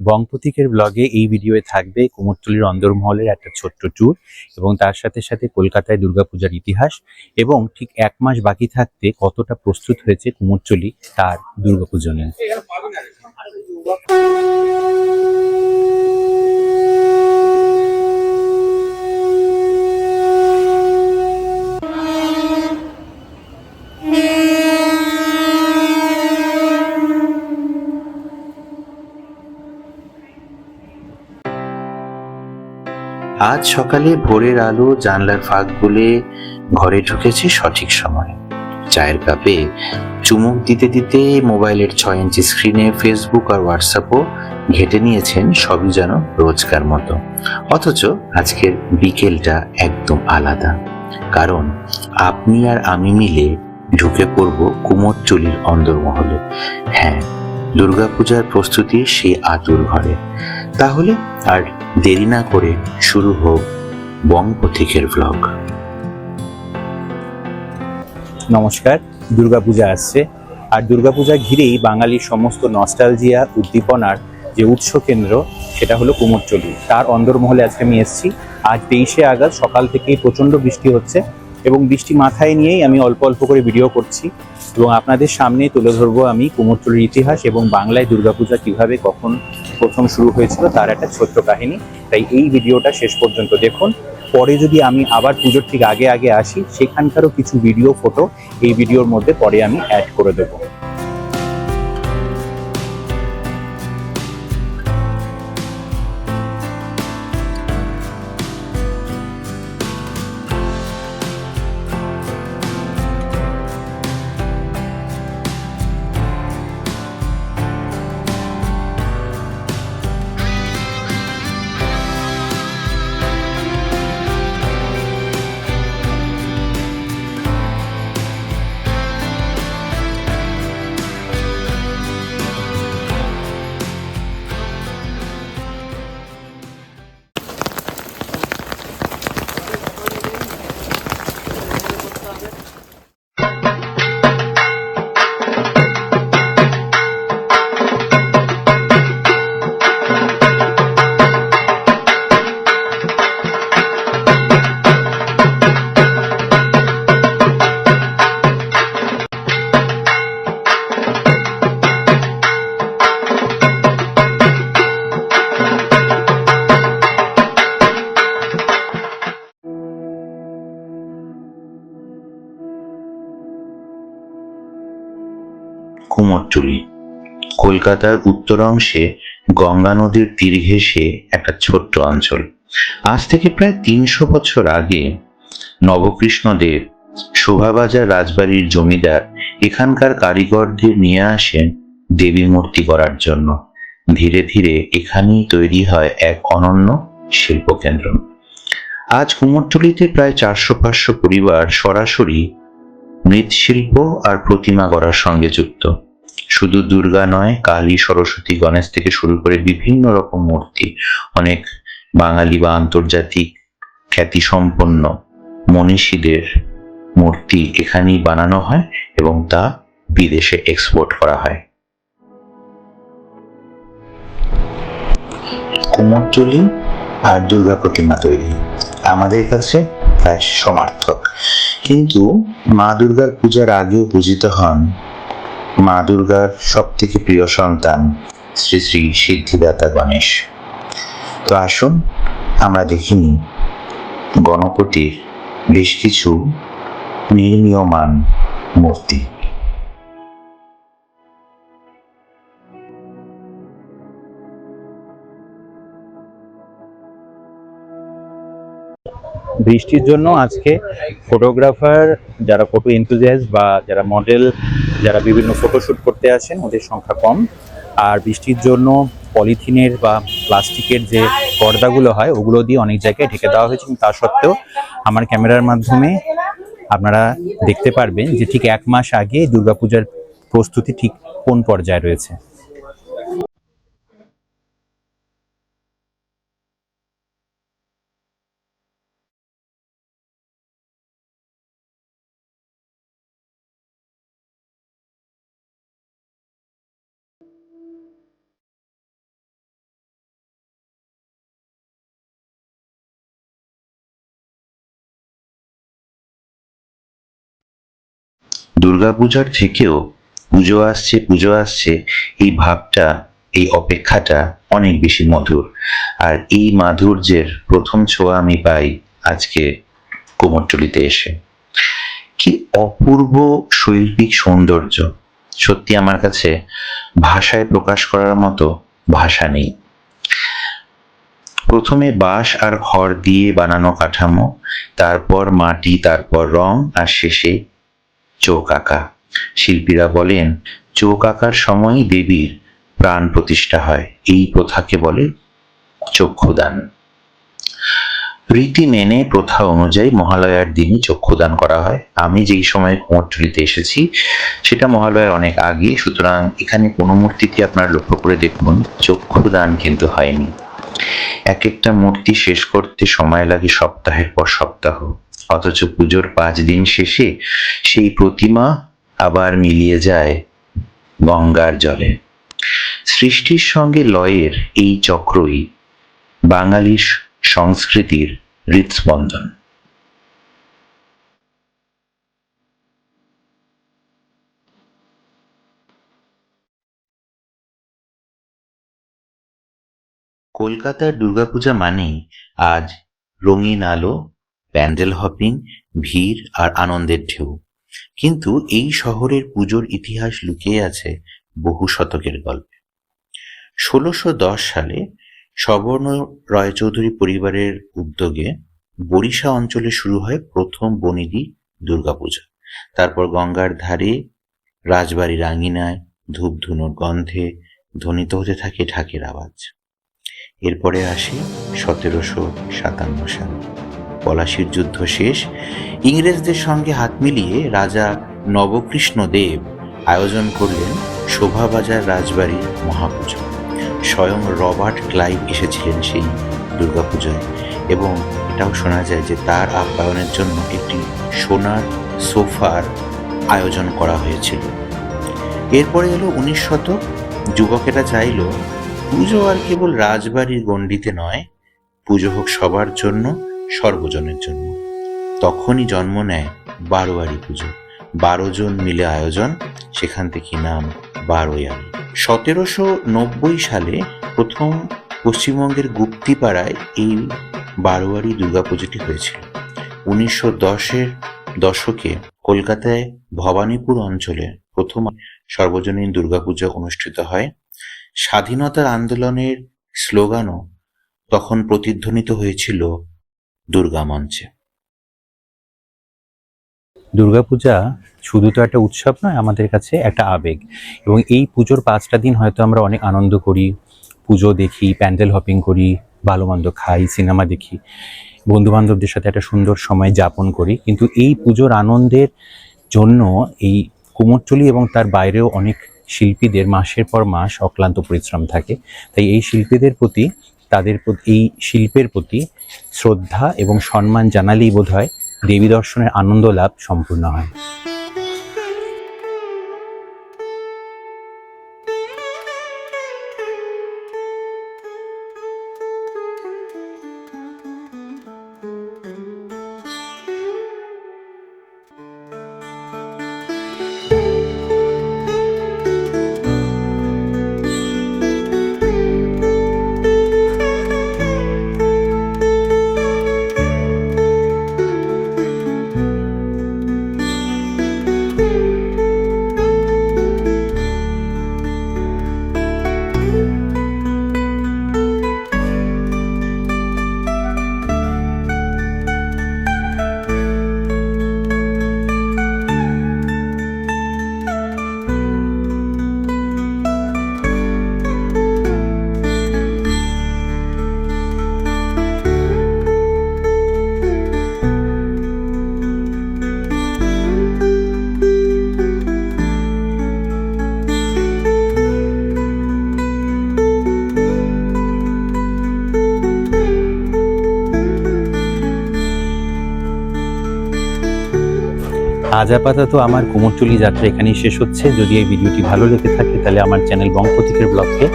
বংপতিকের ব্লগে এই ভিডিওয়ে থাকবে কুমোরটুলির অন্দরমহলের একটা ছোট্ট ট্যুর এবং তার সাথে সাথে কলকাতায় দুর্গাপূজার ইতিহাস এবং ঠিক এক মাস বাকি থাকতে কতটা প্রস্তুত হয়েছে কুমোরতলি তার দুর্গাপুজো আজ সকালে ভোরের আলো জানলার ফাঁক গুলে ঘরে ঢুকেছে সঠিক সময়। চায়ের কাপে চুমুক দিতে দিতে মোবাইলের ছয় ইঞ্চি স্ক্রিনে ফেসবুক আর হোয়াটসঅ্যাপও ঘেটে নিয়েছেন সবই যেন রোজকার মতো। অথচ আজকের বিকেলটা একদম আলাদা। কারণ আপনি আর আমি মিলে ঢুকে পড়ব কুমোরটুলির অন্দরমহলে। হ্যাঁ দুর্গাপূজার প্রস্তুতি সেই আতুর ঘরে। তাহলে আর দেরি না করে শুরু হোক বং ব্লগ নমস্কার, দুর্গাপূজা আসছে। আর দুর্গাপূজা ঘিরেই বাঙালির সমস্ত নস্টালজিয়া উদ্দীপনার যে উৎস কেন্দ্র, সেটা হলো কুমোরচলি। তার অন্দরমহলে আজকে আমি এসেছি। আজ তেইশে আগস্ট, সকাল থেকেই প্রচণ্ড বৃষ্টি হচ্ছে এবং বৃষ্টি মাথায় নিয়েই আমি অল্প অল্প করে ভিডিও করছি এবং আপনাদের সামনে তুলে ধরবো আমি কুমোরটুলির ইতিহাস এবং বাংলায় দুর্গাপূজা কীভাবে, কখন প্রথম শুরু হয়েছিল তার একটা ছোট্ট কাহিনী। তাই এই ভিডিওটা শেষ পর্যন্ত দেখুন। পরে যদি আমি আবার পুজোর ঠিক আগে আগে আসি, সেখানকারও কিছু ভিডিও ফটো এই ভিডিওর মধ্যে পরে আমি অ্যাড করে দেবো। কুমোরটুলি কলকাতার উত্তর অংশে গঙ্গা নদীর তীর ঘেঁষে একটা ছোট্ট অঞ্চল। আজ থেকে প্রায় তিনশো বছর আগে নবকৃষ্ণদেব শোভাবাজার রাজবাড়ির জমিদার এখানকার কারিগরদের নিয়ে আসেন দেবী মূর্তি করার জন্য। ধীরে ধীরে এখানেই তৈরি হয় এক অনন্য শিল্পকেন্দ্র। আজ কুমোরটুলিতে প্রায় চারশো পাঁচশো পরিবার সরাসরি মৃৎশিল্প আর প্রতিমা গড়ার সঙ্গে যুক্ত। শুধু দুর্গা নয়, কালী, সরস্বতী, গণেশ থেকে শুরু করে বিভিন্ন রকম মূর্তি, অনেক বাঙালি বা আন্তর্জাতিক খ্যাতিসম্পন্ন মনীষীদের মূর্তি এখানেই বানানো হয় এবং তা বিদেশে এক্সপোর্ট করা হয়। কুমোরটুলি আর দুর্গা প্রতিমা তৈরি, আমাদের কাছে প্রায় সমার্থক। কিন্তু মা দুর্গার পূজার আগেও পূজিত হন মা দুর্গার সব থেকে প্রিয় সন্তান শ্রী শ্রী সিদ্ধিদাতা গণেশ। তো আসুন, আমরা দেখিনি গণপতির বেশ কিছু নির্মীয়মান মূর্তি। বৃষ্টির জন্য আজকে ফটোগ্রাফার যারা ফটো এনথুজিয়াস বা যারা মডেল যারা বিভিন্ন ফটোশ্যুট করতে আসেন, ওদের সংখ্যা কম। আর বৃষ্টির জন্য পলিথিনের বা প্লাস্টিকের যে পর্দাগুলো হয়, ওগুলো দিয়ে অনেক জায়গায় ঢেকে দেওয়া হয়েছে তা সত্ত্বেও আমার ক্যামেরার মাধ্যমে আপনারা দেখতে পারবেন যে ঠিক এক মাস আগে দুর্গাপূজার প্রস্তুতি ঠিক কোন পর্যায়ে রয়েছে। দুর্গাপূজার থেকেও পুজো আসছে পুজো আসছে, এই ভাবটা, এই অপেক্ষাটা অনেক বেশি মধুর। আর এই মাধুর্যের প্রথম ছোঁয়া আমি পাই আজকে কুমোরটুলিতে এসে। কি অপূর্ব শৈল্পিক সৌন্দর্য। সত্যি আমার কাছে ভাষায় প্রকাশ করার মতো ভাষা নেই। প্রথমে বাঁশ আর খড় দিয়ে বানানো কাঠামো, তারপর মাটি, তারপর রং, আর শেষে চোখ আঁকা শিল্পীরা বলেন চোখ আঁকার সময়ই দেবীর প্রাণ প্রতিষ্ঠা হয়। এই প্রথাকে বলে চক্ষুদান। রীতি মেনে প্রথা অনুযায়ী মহালয়ার দিনই চক্ষুদান করা হয়। আমি যেই সময় কুমোরটুলিতে এসেছি, সেটা মহালয়ার অনেক আগে। সুতরাং এখানে কোনো মূর্তিতে আপনারা লক্ষ্য করে দেখুন, চক্ষুদান কিন্তু হয়নি। এক একটা মূর্তি শেষ করতে সময় লাগে সপ্তাহের পর সপ্তাহ। অথচ পুজোর পাঁচ দিন শেষে সেই প্রতিমা আবার মিলিয়ে যায় গঙ্গার জলে। সৃষ্টির সঙ্গে লয়ের এই চক্রই বাঙালির সংস্কৃতির হৃৎস্পন্দন। কলকাতার দুর্গাপূজা মানেই আজ রঙিন আলো প্যান্ডেল হপিং, ভিড় আর আনন্দের ঢেউ। কিন্তু এই শহরের পুজোর ইতিহাস লুকিয়ে আছে বহু শতকের গল্পে। ষোলোশো সালে সবর্ণ রায়চৌধুরী পরিবারের উদ্যোগে বরিশা অঞ্চলে শুরু হয় প্রথম বনিদি দুর্গাপূজা। তারপর গঙ্গার ধারে রাজবাড়ির আঙিনায় ধূপধুনোর গন্ধে ধ্বনিত হতে থাকে ঢাকের আওয়াজ। এরপরে আসে সতেরোশো সাতান্ন সাল। পলাশির যুদ্ধ শেষ, ইংরেজদের সঙ্গে হাত মিলিয়ে রাজা নবকৃষ্ণ দেব আয়োজন করলেন শোভাবাজার রাজবাড়ির মহাপুজো। স্বয়ং রবার্ট ক্লাইভ এসেছিলেন সেই দুর্গাপুজোয় এবং এটাও শোনা যায় যে তার আপ্যায়নের জন্য একটি সোনার সোফার আয়োজন করা হয়েছিল। এরপরে এলো উনিশ শতক, যুবকেরা চাইলো, পুজো আর কেবল রাজবাড়ির গণ্ডিতে নয়, পুজো হোক সবার জন্য সর্বজনের জন্য। তখনই জন্ম নেয় বারোয়ারি পুজো। বারো জন মিলে আয়োজন, সেখান থেকে নাম বারোয়ারি সতেরোশো নব্বই সালে প্রথম পশ্চিমবঙ্গের গুপ্তিপাড়ায় এই বারোয়ারি দুর্গাপুজোটি হয়েছিল। উনিশশো দশের দশকে কলকাতায় ভবানীপুর অঞ্চলে প্রথম সর্বজনীন দুর্গাপূজা অনুষ্ঠিত হয়। স্বাধীনতার আন্দোলনের স্লোগানও তখন প্রতিধ্বনিত হয়েছিল দুর্গা মঞ্চে। দুর্গাপূজা শুধু তো একটা উৎসব নয়, আমাদের কাছে একটা আবেগ। এবং এই পুজোর পাঁচটা দিন হয়তো আমরা অনেক আনন্দ করি, পুজো দেখি, প্যান্ডেল হপিং করি ভালো মন্দ খাই, সিনেমা দেখি। বন্ধু বান্ধবদের সাথে একটা সুন্দর সময় যাপন করি। কিন্তু এই পুজোর আনন্দের জন্য এই কুমোরটুলি এবং তার বাইরেও অনেক শিল্পীদের মাসের পর মাস অক্লান্ত পরিশ্রম থাকে। তাই এই শিল্পীদের প্রতি, তাদের এই শিল্পের প্রতি শ্রদ্ধা এবং সম্মান জানালেই বোধ হয় দেবী দর্শনের আনন্দ লাভ সম্পূর্ণ হয়। আজ আপাতত আমার কুমোরটুলি যাত্রা এখানেই শেষ হচ্ছে। যদি এই ভিডিওটি ভালো লেগে থাকে, তাহলে আমার চ্যানেল বঙ্গপতিকের ব্লগকে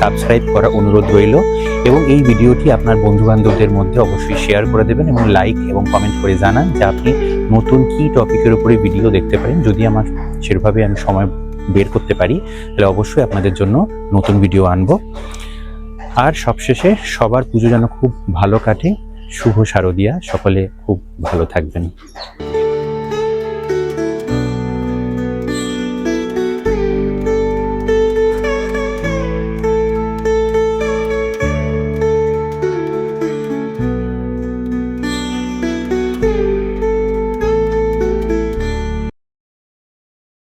সাবস্ক্রাইব করা অনুরোধ রইল এবং এই ভিডিওটি আপনার বন্ধু বান্ধবদের মধ্যে অবশ্যই শেয়ার করে দেবেন এবং লাইক এবং কমেন্ট করে জানান যে আপনি নতুন কী টপিকের উপরে ভিডিও দেখতে পারেন। যদি আমার সেভাবে আমি সময় বের করতে পারি, তাহলে অবশ্যই আপনাদের জন্য নতুন ভিডিও আনব। আর সবশেষে সবার পুজো যেন খুব ভালো কাটে। শুভ শারদিয়া। সকলে খুব ভালো থাকবেন।